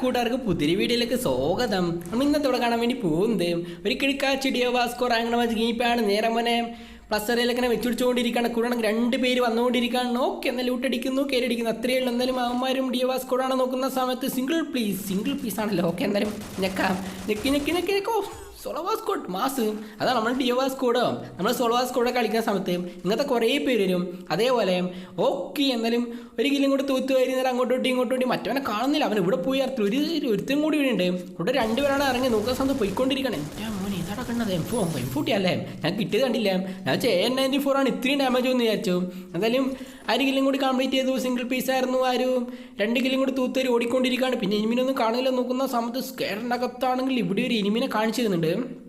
കൂട്ടുകാർക്ക് പുതിരി വീഡിയോയിലേക്ക് സ്വാഗതം. നമ്മൾ ഇന്നത്തെ ഇവിടെ കാണാൻ വേണ്ടി പോകുന്നത് ഒരു കിഴക്കാ ചെടിയോ വാസ്കോ അങ്ങനെ ഗീപ്പാണ് നേരെ മോനെ പ്ലസ് ഇങ്ങനെ വെച്ചുപിടിച്ചുകൊണ്ടിരിക്കുകയാണ്. കൂടാണ് രണ്ട് പേര് വന്നുകൊണ്ടിരിക്കുകയാണ്. ഓക്കെ എന്നാൽ ലൂട്ടടിക്കുന്നു കയറിടിക്കുന്നു അത്രയേ ഉള്ളൂ. എന്നാലും അവന്മാരും ഡിയോ വാസ്കോടാണ് നോക്കുന്ന സമയത്ത്. സിംഗിൾ പ്ലീസ് സിംഗിൾ പ്ലീസ് ആണല്ലോ. ഓക്കെ എന്തായാലും ഞെക്കാം. ഞെക്കി ഞെക്കി ഞെക്കി ഞെക്കോ. സൊളവാസ്കോട്ട് മാസ് അതാണ് നമ്മൾ ഡിയോവാസ്കോഡോ നമ്മൾ സൊളവാസ്കോഡോ കളിക്കുന്ന സമയത്ത് ഇങ്ങനത്തെ കുറേ പേര് വരും. അതേപോലെ ഓക്കെ എന്നാലും ഒരു കിലും കൂടി തൂത്ത് വരുന്നേരം അങ്ങോട്ടോട്ടി ഇങ്ങോട്ടോട്ടി മറ്റവനെ കാണുന്നില്ല. അവൻ ഇവിടെ പോയി അർത്ഥം ഒരു ഒരുത്തും കൂടി ഇവിടെ ഉണ്ട്. ഇവിടെ രണ്ടുപേരാണ് ഇറങ്ങി നോക്കുന്ന സമയത്ത് പോയിക്കൊണ്ടിരിക്കണേ. കണ്ടത് എം ഫോ എം ഫോർട്ടി അല്ലേ? ഞാൻ കിട്ടിയത് കണ്ടില്ല. ഞാൻ എൻ നയന്റി ഫോർ ആണ്. ഇത്രയും ഡാമേജ് എന്ന് വിചാരിച്ചു. എന്തായാലും ആര് കിലും കൂടി കംപ്ലീറ്റ് ചെയ്തു. സിംഗിൾ പീസ് ആയിരുന്നു ആരും. രണ്ട് കിലും കൂടി തൂത്തേരി ഓടിക്കൊണ്ടിരിക്കുകയാണ്. പിന്നെ ഇനിമിനൊന്നും കാണില്ല നോക്കുന്ന സമയത്ത് സ്കേറിന്റെ അകത്താണെങ്കിൽ ഇവിടെ ഒരു ഇനിമിനെ കാണിച്ചു തരുന്നുണ്ട്.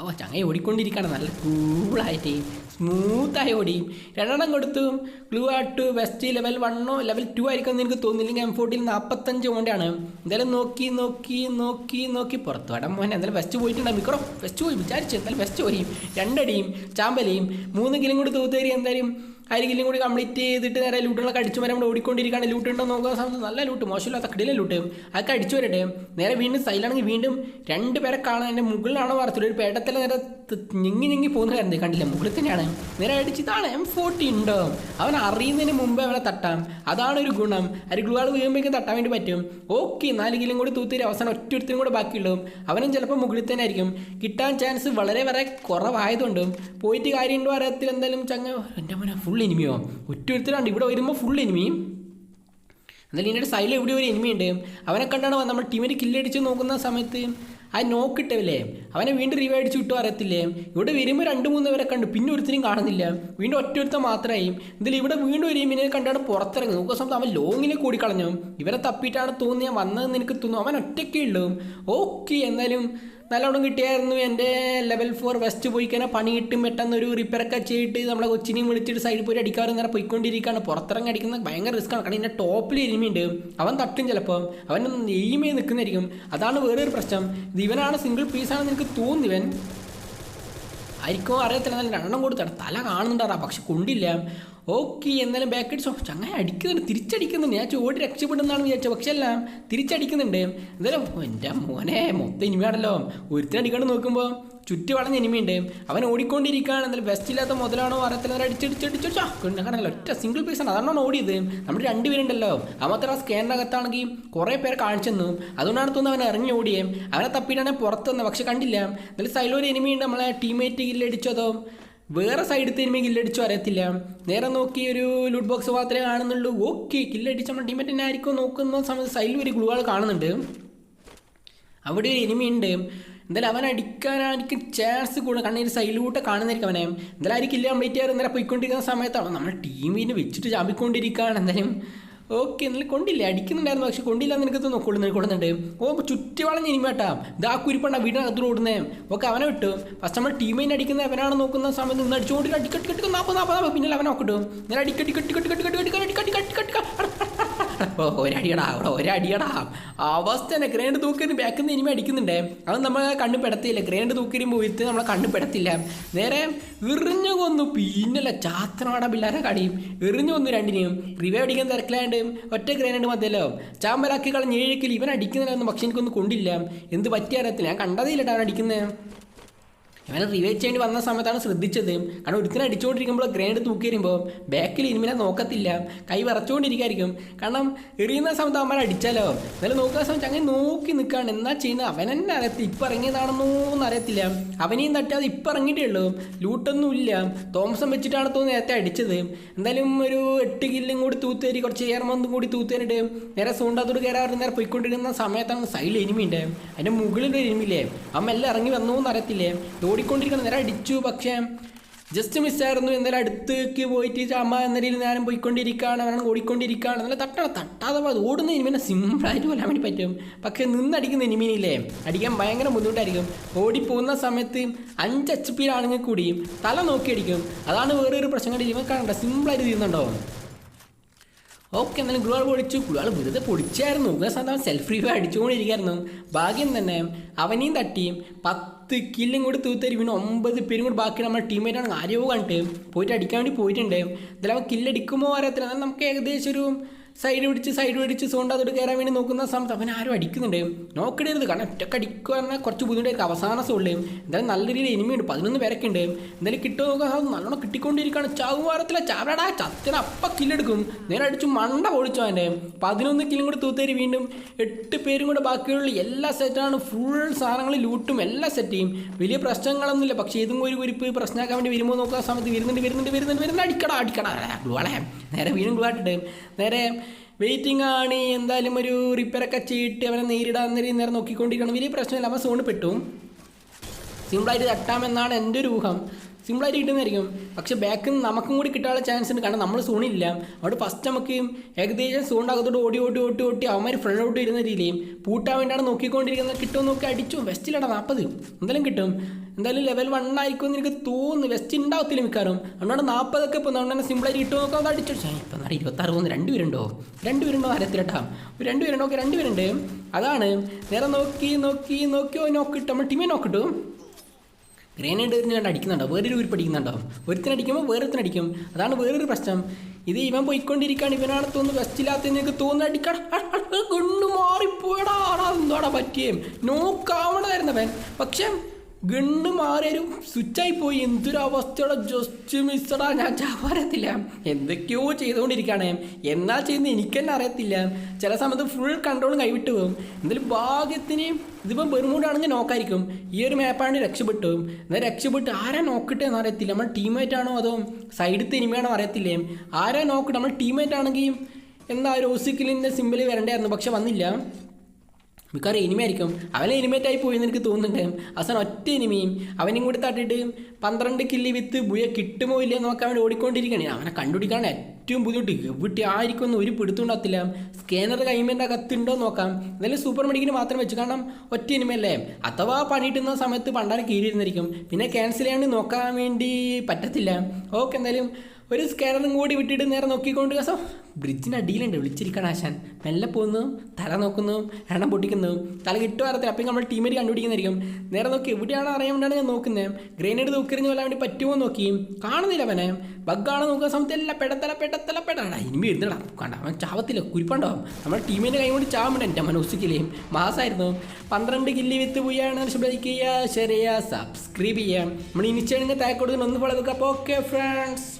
ഓ ചങ്ങയെ ഓടിക്കൊണ്ടിരിക്കുകയാണ്. നല്ല കൂളായിട്ട് സ്മൂത്തായി ഓടി രണ്ടെണ്ണം കൊടുത്തു. ഗ്ലൂ ആട്ട് വെസ്റ്റ് ലെവൽ വണ്ണോ ലെവൽ ടു ആയിരിക്കും എന്ന് എനിക്ക് തോന്നില്ലെങ്കിൽ എം ഫോർട്ടിയിൽ നാൽപ്പത്തഞ്ച് കൊണ്ടാണ് എന്തായാലും നോക്കി നോക്കി നോക്കി നോക്കി. പുറത്തു വടം മോനെ. എന്തായാലും വെസ്റ്റ് പോയിട്ടുണ്ടാകും മിക്കറോ വെസ്റ്റ് പോയി. വിചാരിച്ചു. എന്തായാലും വെസ്റ്റ് പോയി. രണ്ടടിയും ചാമ്പലയും മൂന്ന് കിലും കൂടി തൂത്തേരി എന്തായാലും ആരെങ്കിലും കൂടി കംപ്ലീറ്റ് ചെയ്തിട്ട് നേരെ ലൂട്ടുകളൊക്കെ അടിച്ചു വരാൻ നമ്മൾ ഓടിക്കൊണ്ടിരിക്കുകയാണ്. ലൂട്ട് ഉണ്ടോ നോക്കുന്ന സമയത്ത് നല്ല ലൂട്ട് മോശമില്ലാത്ത കിടിലെ ലൂട്ട് അതൊക്കെ അടിച്ചു വരട്ടെ. നേരെ വീണ്ടും സൈലാണെങ്കിൽ വീണ്ടും രണ്ട് പേരെ കാണാൻ എന്റെ മുകളിലാണോ വാർത്തത് ഒരു പേടത്തിൽ നേരെ ഞെങ്ങി ഞെങ്ങി പോകുന്ന കാര്യം കണ്ടില്ല? മുകളിൽ തന്നെയാണ്. നേരെ അടിച്ച് ഇതാണ് എം ഫോർട്ടി ഉണ്ടോ? അവൻ അറിയുന്നതിന് മുമ്പേ അവനെ തട്ടാം. അതാണ് ഒരു ഗുണം. ഒരു ഗ്ലൂവാൾ വീഴുമ്പോഴേക്കും തട്ടാൻ വേണ്ടി പറ്റും. ഓക്കെ നാല് കിലും കൂടി തൂത്തിരി അവസാനം ഒറ്റ ഒരുത്തിനും കൂടെ ബാക്കിയുള്ളൂ. അവനും ചിലപ്പോൾ മുകളിൽ തന്നെ ആയിരിക്കും. കിട്ടാൻ ചാൻസ് വളരെ വളരെ കുറവായതുകൊണ്ടും പോയിട്ട് കാര്യമുണ്ടോ അറിയത്തിൽ എന്തായാലും ചങ്ങ എന്റെ മോനെ ഫുൾ എനിമിയോ? ഒറ്റ ഒരുത്തരാണ്ട് ഇവിടെ വരുമ്പോൾ ഫുൾ എനിമിയും എന്നാലും ഇതിന്റെ സൈഡിൽ എവിടെ ഒരു എനിമി ഉണ്ട് അവനെ കണ്ടാണ് നമ്മൾ ടീമിന്റെ കില്ലടിച്ച് നോക്കുന്ന സമയത്ത് ആ നോക്കിട്ടവല്ലേ? അവനെ വീണ്ടും റിവൈവ് അടിച്ച് വിട്ടു അറിയത്തില്ലേ ഇവിടെ വരുമ്പോൾ രണ്ട് മൂന്ന് പേരെ കണ്ടു. പിന്നെ ഒരുത്തിനും കാണുന്നില്ല. വീണ്ടും ഒറ്റ ഒരുത്തൻ മാത്രമായി ഇതിൽ ഇവിടെ വീണ്ടും ഒരു ഇമിനെ കണ്ടാണ് പുറത്തിറങ്ങി നോക്കുന്ന സമയത്ത് അവൻ ലോങ്ങിലേക്ക് കൂടിക്കളഞ്ഞു. ഇവരെ തപ്പിയിട്ടാണ് തോന്നി ഞാൻ വന്നതെന്ന് എനിക്ക് തോന്നുന്നു. അവൻ ഒറ്റയ്ക്കേ ഉള്ളൂ. ഓക്കെ എന്തായാലും നല്ലോണം കിട്ടിയായിരുന്നു എന്റെ ലെവൽ ഫോർ വെസ്റ്റ് പോയി പണിയിട്ട് പണി കിട്ടും പെട്ടെന്ന് ഒരു റിപ്പയറൊക്കെ ചെയ്തിട്ട് നമ്മളെ കൊച്ചിനെയും വിളിച്ചിട്ട് സൈഡിൽ പോയി അടിക്കാറ് നേരെ പോയിക്കൊണ്ടിരിക്കുകയാണ്. പുറത്തിറങ്ങി അടിക്കുന്നത് ഭയങ്കര റിസ്ക്കാണ് കാരണം എന്റെ ടോപ്പിൽ എരുമയുണ്ട്. അവൻ തട്ടും ചിലപ്പോൾ. അവൻ എയിമേ നിൽക്കുന്നതായിരിക്കും. അതാണ് വേറൊരു പ്രശ്നം. ഇത് ഇവനാണ് സിംഗിൾ പീസാണെന്ന് എനിക്ക് തോന്നി ഇവൻ. ആയിരിക്കും അറിയത്തില്ല. എന്നാലും രണ്ടെണ്ണം കൊടുത്താണ്. തല കാണുന്നുണ്ടാറാ പക്ഷെ കൊണ്ടില്ല. ഓക്കെ എന്നാലും ബാക്ക് അടിച്ചോ. ചങ്ങായി അടിക്കുന്നുണ്ട് തിരിച്ചടിക്കുന്നുണ്ട്. ഞാൻ ചോടി രക്ഷപ്പെടുന്നതാണ് വിചാരിച്ചത് പക്ഷെ അല്ല തിരിച്ചടിക്കുന്നുണ്ട്. എന്തായാലും എന്റെ മോനെ മൊത്തം ഇനിമയാണല്ലോ ഒരുത്തിനടിക്കാണ്ട് നോക്കുമ്പോൾ ചുറ്റി വളഞ്ഞ ഇനിമയുണ്ട് അവൻ ഓടിക്കൊണ്ടിരിക്കുകയാണ്. എന്നാലും ബെസ്റ്റ് ഇല്ലാത്ത മുതലാണോ? അറിയത്തില്ല അടിച്ചടിച്ചടിച്ചോ കണ്ടല്ലോ ഒറ്റ സിംഗിൾ പീസാണ് അതാണോ ഓടിയത്? നമ്മൾ രണ്ടുപേരുണ്ടല്ലോ അവത്ര ആ സ്കാനിനകത്താണെങ്കിൽ കുറേ പേരെ കാണിച്ചെന്നു അതുകൊണ്ടാണ് തോന്നുന്നത് അവൻ ഇറങ്ങി ഓടിയേ. അവനെ തപ്പിയിട്ടാണ് പുറത്തുനിന്ന് പക്ഷെ കണ്ടില്ല. എന്നാലും ഒരു ഇനിമയുണ്ട് നമ്മളെ ടീമേറ്റ് ഗില്ലടിച്ചതോ വേറെ സൈഡിൽ എനിമി കില്ലടിച്ചോ അറിയത്തില്ല. നേരെ നോക്കി ഒരു ലൂട്ട് ബോക്സ് മാത്രമേ കാണുന്നുള്ളൂ. ഓക്കെ കില്ലടിച്ച നമ്മുടെ ടീമേറ്റ് തന്നെ ആയിരിക്കും നോക്കുന്ന സമയത്ത് സൈഡിൽ ഒരു ഗ്ലൂകൾ കാണുന്നുണ്ട്. അവിടെ ഒരു എനിമി ഉണ്ട്. എന്തായാലും അവൻ അടിക്കാനായിരിക്കും ചാൻസ് കൂടുതൽ. കാരണം ഒരു സൈഡിലൂട്ട് കാണുന്നതായിരിക്കും അവനെ. എന്തായാലും ആയിരിക്കും ഇല്ല കംപ്ലീറ്റ് ചെയ്യാറ് നേരെ പോയിക്കൊണ്ടിരിക്കുന്ന സമയത്താണ് നമ്മുടെ ടീമിനെ വെച്ചിട്ട് ചാമ്പിക്കൊണ്ടിരിക്കുകയാണ്. എന്തായാലും ഓക്കെ എന്നാലും കൊണ്ടില്ല അടിക്കുന്നുണ്ടായിരുന്നു പക്ഷെ കൊണ്ടില്ല എന്ന് എനിക്ക് തോന്നുന്നു കൊള്ളുന്നുണ്ട് കൊള്ളുന്നുണ്ട് ഓ ചുറ്റി വളഞ്ഞ ഇനിമേട്ടാ ഇതാ കുരിപ്പണ്ട വീടിനകത്ത് ഓടുന്നേ ഓക്കെ അവനെ വിട്ടു ഫസ്റ്റ് നമ്മൾ ടീമിനെ അടിക്കുന്ന അവനാണ് നോക്കുന്ന സമയത്ത് നിന്ന് അടിച്ചുകൊണ്ട് അടിക്കട്ട് കെട്ടിക്കും നാൽപ്പത് നാൽപ്പത് നാൽപ്പത് പിന്നെ അവനെ നോക്കിട്ടു ഞാൻ അടിക്കട്ടി കെട്ടി കെട്ടി കെട്ടി കെട്ടി കെട്ടി കെട്ടി കെട്ടി കെട്ടി കെട്ടി ഒരടിയടാ ഒരടിയടാ. അവസ്ഥ തന്നെ. ഗ്രേൻഡ് തൂക്കിന് ബാക്കിൽ നിന്ന് ഇനിമ അടിക്കുന്നുണ്ടേ. അത് നമ്മൾ കണ്ണു പെടത്തില്ല ഗ്രേൻഡ് തൂക്കിരുമ്പോൾ പോയിട്ട് നമ്മളെ കണ്ണു പെടത്തില്ല. നേരെ എറിഞ്ഞു കൊന്നു. പിന്നല്ല ചാത്തനാട പിള്ളേരെ കടിയും എറിഞ്ഞു കൊന്നു രണ്ടിനെയും. റിവേ അടിക്കാൻ തിരക്കിലാണ്ട് ഒറ്റ ഗ്രേനഡ് മതിയല്ലോ. ചാമ്പലാക്കി കളഞ്ഞ് ഏഴിക്കൽ ഇവൻ അടിക്കുന്നില്ലായിരുന്നു പക്ഷെ എനിക്കൊന്നും കൊണ്ടില്ല. എന്ത് പറ്റിയ അറിയത്തില്ല. ഞാൻ കണ്ടതേ അവൻ അടിക്കുന്നത് ഇവനെ റിവേറ്റ് ചെയ്യേണ്ടി വന്ന സമയത്താണ് ശ്രദ്ധിച്ചത്. കാരണം ഒരുത്തിനെ അടിച്ചുകൊണ്ടിരിക്കുമ്പോൾ ഗ്രേഡ് തൂക്കി വരുമ്പോൾ ബാക്കിൽ ഇനിമിനെ നോക്കത്തില്ല. കൈ വിറച്ചുകൊണ്ടിരിക്കായിരിക്കും കാരണം എറിയുന്ന സമയത്ത് അവന്മാരെ അടിച്ചാലോ? എന്നാലും നോക്കുന്ന സമയത്ത് അങ്ങനെ നോക്കി നിൽക്കുകയാണ് എന്നാ ചെയ്യുന്നത് അവൻ തന്നെ അറിയത്തില്ല. ഇപ്പം ഇറങ്ങിയതാണെന്നോ എന്ന് അറിയത്തില്ല. അവനെയും തട്ടാതെ ഇപ്പം ഇറങ്ങിയിട്ടേ ഉള്ളൂ. ലൂട്ടൊന്നും ഇല്ല. തോമസം വെച്ചിട്ടാണ് തോന്നുന്നു നേരത്തെ അടിച്ചത്. എന്തായാലും ഒരു എട്ട് കില്ലും കൂടി തൂത്തേരി കുറച്ച് ഏർമന്തും കൂടി തൂത്തേരിട്ട് നേരെ സൂണ്ടാത്തോട് കയറാറ് നേരെ പോയിക്കൊണ്ടിരുന്ന സമയത്താണ് സൈഡിൽ എനിമിയുണ്ട് അതിന്റെ മുകളിൽ ഒരു എനിമില്ലേ? അമ്മ എല്ലാം ഇറങ്ങി വന്നു എന്ന് അറിയത്തില്ലേ ഓടിക്കൊണ്ടിരിക്കണം നേരെ അടിച്ചു. പക്ഷേ ജസ്റ്റ് മിസ്സായിരുന്നു എന്നാലും അടുത്തേക്ക് പോയിട്ട് അമ്മ രീതിയിൽ നേരം പോയിക്കൊണ്ടിരിക്കുകയാണ്. അവനാണ് ഓടിക്കൊണ്ടിരിക്കുകയാണ്. നല്ല തട്ടണം. തട്ടാതെ അത് ഓടുന്ന എനിമിനെ സിമ്പിളായിട്ട് കൊല്ലാൻ വേണ്ടി പറ്റും. പക്ഷേ നിന്നടിക്കുന്ന ഇനിമിനില്ലേ അടിക്കാൻ ഭയങ്കര ബുദ്ധിമുട്ടായിരിക്കും. ഓടിപ്പോകുന്ന സമയത്ത് അഞ്ച് എച്ച് പിയിലാണെങ്കിൽ കൂടിയും തല നോക്കി അടിക്കും അതാണ് വേറൊരു പ്രശ്നം കണ്ടി? ഇവൻ കാണണ്ട സിമ്പിളായിട്ട് തീരുന്നുണ്ടോ ഓക്കെ എന്നാലും ഗ്ലുവാൾ പൊടിച്ചു. ആൾ വെറുതെ പൊടിച്ചായിരുന്നു. സാധാരണ സെൽഫ് റിവ്യൂ അടിച്ചുകൊണ്ടിരിക്കുകയായിരുന്നു. ഭാഗ്യം തന്നെ അവനെയും തട്ടിയും പത്ത് കില്ലും കൂടി തൂത്തരി പിന്നെ ഒമ്പത് പേരും കൂടി ബാക്കി നമ്മുടെ ടീമേറ്റാണ് ആരെയോ കണ്ടിട്ട് പോയിട്ട് അടിക്കാൻ വേണ്ടി പോയിട്ടുണ്ട്. എന്തായാലും അവൻ കില്ലടിക്കുമോ അറിയത്തില്ല. നമുക്ക് ഏകദേശം ഒരു സൈഡ് പിടിച്ച് സൈഡ് പിടിച്ച് സോണ്ട അതോട് കയറാൻ വേണ്ടി നോക്കുന്ന സമയത്ത് അവൻ ആരും അടിക്കുന്നുണ്ട്. നോക്കിടരുത്. കാരണം ഒറ്റയ്ക്ക് അടിക്കുക പറഞ്ഞാൽ കുറച്ച് ബുദ്ധിമുട്ടായിരിക്കും. അവസാന സോളിൽ എന്തായാലും നല്ല രീതിയിൽ എനിമിയുണ്ട് പതിനൊന്ന് പേരൊക്കെ ഉണ്ട്. എന്തായാലും കിട്ടുമോ നോക്കാൻ നല്ലോണം കിട്ടിക്കൊണ്ടിരിക്കുകയാണ്. ചാവുവാരത്തില ചാവടാ. ചത്തിന് അപ്പ കില്ലെടുക്കും നേരെ അടിച്ചു മണ്ട പൊളിച്ചു അവന്റെ. പതിനൊന്ന് കില്ലും കൂടി തൂത്തേരി വീണ്ടും എട്ട് പേരും കൂടെ ബാക്കിയുള്ള എല്ലാ സെറ്റാണ് ഫുൾ സാധനങ്ങൾ ലൂട്ടും എല്ലാ സെറ്റ് ചെയ്യും. വലിയ പ്രശ്നങ്ങളൊന്നുമില്ല. പക്ഷേ ഏതും ഒരു കുരിപ്പ് പ്രശ്നമാക്കാൻ വേണ്ടി വരുമ്പോൾ നോക്കുന്ന സമയത്ത് വരുന്നുണ്ട് വരുന്നുണ്ട് വരുന്നുണ്ട് വരുന്നുണ്ട്. അടിക്കടാ അടിക്കടാ. ഗ്ലുവാളെ നേരെ വീണ്ടും ആട്ടിട്ട് നേരെ വെയിറ്റിംഗ് ആണ്. എന്തായാലും ഒരു റിപ്പയറൊക്കെ ചെയ്തിട്ട് അവനെ നേരിടാൻ നേരം നോക്കിക്കൊണ്ടിരിക്കണം വലിയ പ്രശ്നമില്ല. അവൻ സോണ് പെട്ടു. സിമ്പിളായിട്ട് തട്ടാമെന്നാണ് എന്റെ ഒരു ഊഹം. സിമ്പിളായിട്ട് കിട്ടുന്നതായിരിക്കും. പക്ഷെ നിന്ന് നമുക്കും കൂടി കിട്ടാനുള്ള ചാൻസ് ഉണ്ട്. കാരണം നമ്മൾ സൂണില്ല അവിടെ ഫസ്റ്റ് നമുക്ക് ഏകദേശം സോണിന്റെ അകത്തോട്ട് ഓടി ഓടി ഓട്ടി ഓട്ടി അവന്മാർ ഫ്രണ്ട് ഔട്ട് വരുന്ന രീതിയിലും പൂട്ടാൻ വേണ്ടിയാണ് നോക്കിക്കൊണ്ടിരിക്കുന്നത്. കിട്ടുമോ നോക്കി അടിച്ചു. വെസ്റ്റിലടാ നാൽപ്പത് എന്തായാലും കിട്ടും. എന്തായാലും ലെവൽ വൺ ആയിരിക്കും എന്ന് എനിക്ക് തോന്നുന്നു. വെസ്റ്റ് ഉണ്ടാവത്തില്ല മിക്കാറും അതുകൊണ്ട് നാൽപ്പതൊക്കെ ഇപ്പോൾ അതുകൊണ്ട് സിമ്പിളായിട്ട് കിട്ടുമോ നോക്കാം അത് അടിച്ചു ഇപ്പം നാളെ ഇരുപത്താറ് പോകുന്നു. രണ്ടുപേരുണ്ടോ രണ്ടുപേരുണ്ടോ രണ്ട് രണ്ടുപേരുണ്ടോ ഓക്കെ രണ്ടുപേരുണ്ട് അതാണ്. നേരെ നോക്കി നോക്കി നോക്കിയോ നോക്കിട്ടു നമ്മൾ ടീമിനെ നോക്കിട്ടു ഗ്രേനേഡ് കണ്ട് അടിക്കുന്നുണ്ടോ? വേറൊരു ഊരി പഠിക്കുന്നുണ്ടോ ഒരുത്തിനടിക്കുമ്പോൾ വേറൊരുത്തിനടിക്കും അതാണ് വേറൊരു പ്രശ്നം. ഇത് ഇവൻ പോയിക്കൊണ്ടിരിക്കുകയാണ് ഇവനാണ് തോന്നുന്നു വെസ്റ്റില്ലാത്ത നിനക്ക് തോന്നുന്നു. അടിക്കട ഗണ്ണു മാറിപ്പോയടാ. എന്തോടാ പറ്റിയേ? നോക്കാവണമായിരുന്നവൻ പക്ഷെ ഗണ്ണ് മാറിയൊരു സ്വിച്ചായി പോയി. എന്തൊരു അവസ്ഥയുടെ ജസ്റ്റ് മിസ്സടാ ഞാൻ ചാവാറത്തില്ല എന്തൊക്കെയോ ചെയ്തുകൊണ്ടിരിക്കുകയാണ്. എന്നാ ചെയ്യുന്നത് എനിക്ക് തന്നെ അറിയത്തില്ല. ചില സമയത്ത് ഫുൾ കൺട്രോളും കൈവിട്ട് പോകും. എന്തായാലും ഭാഗ്യത്തിന് ഇതിപ്പം ബെർമൂഡാണെങ്കിൽ നോക്കായിരിക്കും. ഈ ഒരു മാപ്പാണ് രക്ഷപ്പെട്ടു എന്നാൽ രക്ഷപ്പെട്ട് ആരാ നോക്കട്ടെ എന്ന് അറിയത്തില്ല. നമ്മൾ ടീമേറ്റ് ആണോ അതോ സൈഡിൽ തിരുമയാണോ അറിയത്തില്ലേ? ആരാ നോക്കട്ടെ? നമ്മൾ ടീമേറ്റ് ആണെങ്കിൽ എന്താ ഒരു ഓസിക്കിലിന്റെ സിമ്പിൾ വരണ്ടായിരുന്നു പക്ഷെ വന്നില്ല. മിക്കവാറും എനിമയായിരിക്കും. അവനെ എനിമേറ്റായി പോയി എന്ന് എനിക്ക് തോന്നുന്നുണ്ട്. അവസാനം ഒറ്റ എനിമയും അവനും കൂടി തട്ടിയിട്ട് പന്ത്രണ്ട് കില്ലി വിത്ത് ബുയ കിട്ടുമോ ഇല്ലയോ നോക്കാൻ വേണ്ടി ഓടിക്കൊണ്ടിരിക്കുകയാണ്. അവനെ കണ്ടുപിടിക്കാണ് ഏറ്റവും ബുദ്ധിമുട്ട്. എവിടെ ആയിരിക്കും എന്ന് ഒരു പിടുത്തുണ്ടാകത്തില്ല സ്കാനർ കൈമേന്റെ അകത്തുണ്ടോ നോക്കാം. എന്നാലും സൂപ്പർ മെഡിക്കിന് മാത്രം വെച്ച്. കാരണം ഒറ്റ എനിമയല്ലേ? അഥവാ പണിയിട്ടുന്ന സമയത്ത് പണ്ടാരം കീറിയിരുന്നിരിക്കും. പിന്നെ ക്യാൻസൽ ചെയ്യാണ്ട് നോക്കാൻ വേണ്ടി പറ്റത്തില്ല. ഓക്കെ എന്തായാലും ഒരു സ്കാനറും കൂടി വിട്ടിട്ട് നേരെ നോക്കിക്കൊണ്ട് കസം ബ്രിഡ്ജിന്റെ അടിയിലുണ്ട് വിളിച്ചിരിക്കണം ആശാൻ. മെല്ലെ പോകുന്നു തല നോക്കുന്നു എണ്ണം പൊട്ടിക്കുന്നു. തല കിട്ടുക അറിയത്തില്ല അപ്പം നമ്മൾ ടീമിൽ കണ്ടുപിടിക്കുന്നതായിരിക്കും. നേരെ നോക്കി എവിടെയാണോ അറിയാൻ വേണ്ടിയാണ് ഞാൻ നോക്കുന്നത് ഗ്രേനേഡ് നോക്കിറിഞ്ഞ് കൊല്ലാൻ വേണ്ടി പറ്റുമോ നോക്കി. കാണുന്നില്ല അവനെ. ബഗ്ഗാണ് നോക്കുന്ന സമയത്ത് എല്ലാം പെടത്തല പെടത്തല പെടാടാ ഇനിമി എഴുന്നടാ. കണ്ട അവൻ ചാവത്തില്ല കുരിപ്പണ്ടോ? നമ്മൾ ടീമിന്റെ കൈ കൊണ്ട് ചാവുമ്പോൾ എന്റെ മനോസിക്കിലേയും മാസമായിരുന്നു പന്ത്രണ്ട് കില്ലി വിത്ത് പോയാണ് ലൈക്ക് ചെയ്യുക ഷെയർ ചെയ്യുക സബ്സ്ക്രൈബ് ചെയ്യുക നമ്മൾ ഇനിച്ചാണെങ്കിൽ താഴെ കൊടുക്കുന്ന ഒന്ന് ഫോളോ നോക്കുക അപ്പോൾ ഓക്കെ ഫ്രണ്ട്സ്